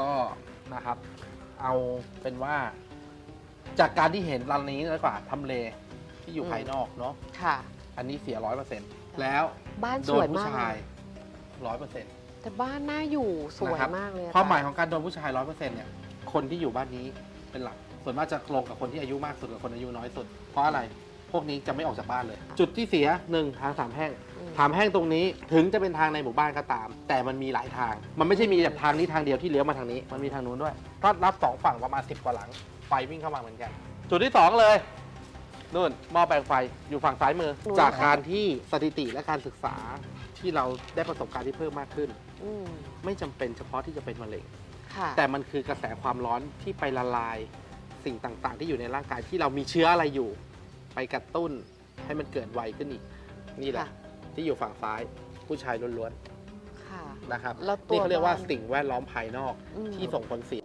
ก็นะครับ เอาเป็นว่า จากการที่เห็นรังนี้แล้วกว่าทำเลที่อยู่อืมภายนอกเนาะค่ะ อันนี้เสียร้อยเปอร์เซ็นต์แล้วบ้านโดสวนยผู้มากชายเลยร้อยเปอร์เซ็นต์ แต่บ้านน่าอยู่สวยนะครับ มากเลยอะความหมายค่ะของการโดนผู้ชายร้อยเปอร์เซ็นต์เนี่ยคนที่อยู่บ้านนี้เป็นหลัก ส่วนมากจะลงกับคนที่อายุมากสุดกับคนอายุน้อยสุด เพราะอะไร พวกนี้จะไม่ออกจากบ้านเลย จุดที่เสียหนึ่งทางสามแห้ง อืมถามแห้งตรงนี้ถึงจะเป็นทางในหมู่บ้านก็ตาม แต่มันมีหลายทาง มันไม่ใช่มีแบบทางนี้ทางเดียวที่เลี้ยวมาทางนี้ มันมีทางนู้นด้วยก็รับสองฝั่งประมาณ 10 กว่าหลัง ไฟวิ่งเข้ามาเหมือนกัน จุดที่ 2 เลยนู่นหม้อแปลงไฟอยู่ฝั่งซ้ายมือ นู่น จากการที่สถิติและการศึกษาที่เราได้ประสบการณ์ที่เพิ่มมากขึ้น อืมไม่จำเป็นเฉพาะที่จะเป็นมะเร็ง ค่ะแต่มันคือกระแสความร้อนที่ไปละลายสิ่งต่างๆ ที่อยู่ในร่างกายที่เรามีเชื้ออะไรอยู่ ไปกระตุ้นให้มันเกิดไวขึ้นอีก นี่แหละค่ะ ที่อยู่ฝั่งซ้ายผู้ชายล้วนค่ะ ๆนะครับแล้วตัวนี่เขาเรียกว่าบ้านสิ่งแวดล้อมภายนอกอืม ที่ส่งผลเสีย